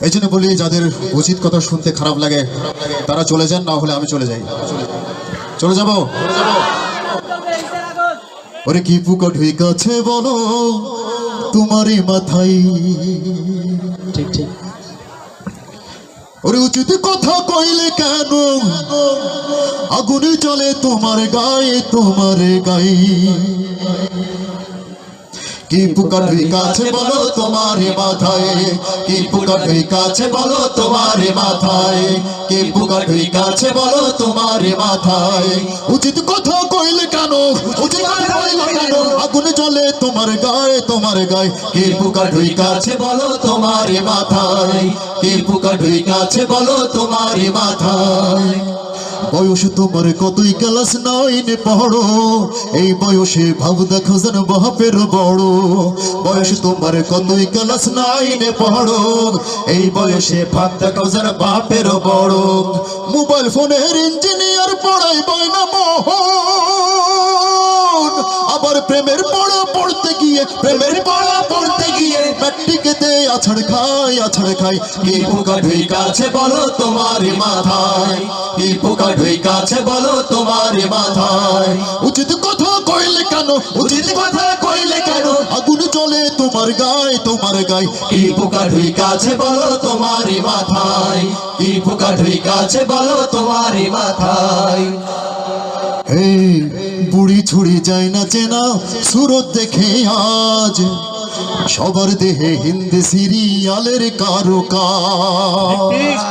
এই জন্য বলি যাদের উচিত কথা শুনতে খারাপ লাগে তারা চলে যান না হলে আমি চলে যাই। চলে যাব? ওরে কি পুকা ঢুক আছে বলো তোমারই মাথায়। ঠিক ঠিক। ওরে উচিত কথা কইলে কেন? আগুনে চলে তোমার গায়ে তোমার গায়ে। কি পোকা ঢুক আছে বলো তোমার মাথায়? কি পোকা ঢুক আছে বলো তোমার মাথায়? কি পোকা ঢুক আছে বলো তোমার মাথায়? উচিত কথা কইলে কেন? উচিত কথা কইলে কেন? আগুনে চলে তোমার গায়ে তোমার গায়ে। কি পোকা ঢুক আছে বলো তোমার মাথায়? কি পোকা ঢুক আছে বলো তোমার মাথায়? বয়স তোমার কতই ক্লাস নাইনে পড়ো? এই বয়সে ভাব দেখো যেন বাপের বড়। বয়স তোমার কতই ক্লাস নাইনে পড়ো? এই বয়সে ভাব দেখো যেন বাপের বড়। মোবাইল ফোনের ইঞ্জিনিয়ার পড়াই বয়না মোহন। আবার প্রেমের পড়া পড়তে গিয়ে, প্রেমের পড়া পড়তে গিয়ে ম্যাট্রিকেতে আছাড় খাই আছাড় খাই কি পোকা ঢুক আছে বলো তোমার মাথায়? কি পোকা ঢুক আছে বলো তোমার মাথায়? উচিত কথা কইলে কেন? উচিত কথা কইলে কেন? আগুন চলে তোমার গায়ে তোমার গায়ে। কি পোকা ঢুক আছে বলো তোমার মাথায়? কি পোকা ঢুক আছে বলো তোমার মাথায়? হে, বুড়ি ছুড়ি যায় না চেনা, সুরত দেখে আজ। সবার দেহে হিন্দি সিরিয়ালের কারও কাজ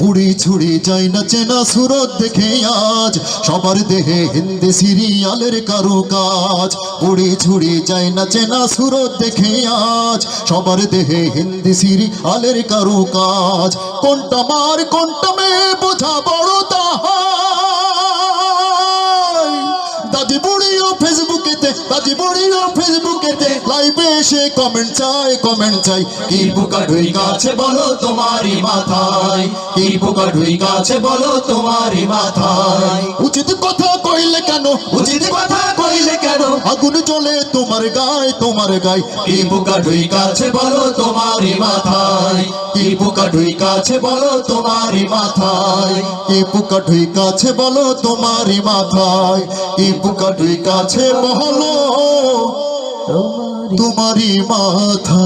বুড়ি ছুড়ি যায় না চেনা সুরত দেখে আজ, সবার দেহে হিন্দি সিরিয়ালের কারও কাজ বুড়ি ছুড়ি যায় না চেনা সুরত দেখে আজ, সবার দেহে হিন্দি সিরিয়ালের কারও কাজ কোনটা মার, কোনটা মেয়ে, বোঝা বড় তাহাই দাদি বুড়িও ফেসবুকেতে লাইভে এসে কমেন্ট চাই কমেন্ট চাই। কি পোকা ঢুই গাছে বলো তোমারই মাথায়? কি পোকা ঢুই আছে বলো তোমারই মাথায়? উচিত কথা কইলে কেন? উচিত কথা আগুন চলে তোমার গায়ে তোমার গায়ে। কি পোকা ঢুইকা আছে বলো তোমারই মাথায়। কি পোকা ঢুইকা আছে বলো তোমারই মাথায়। কি পোকা ঢুইকা আছে বলো তোমারই মাথায়। কি পোকা ঢুইকা আছে বলো তোমারই মাথায়।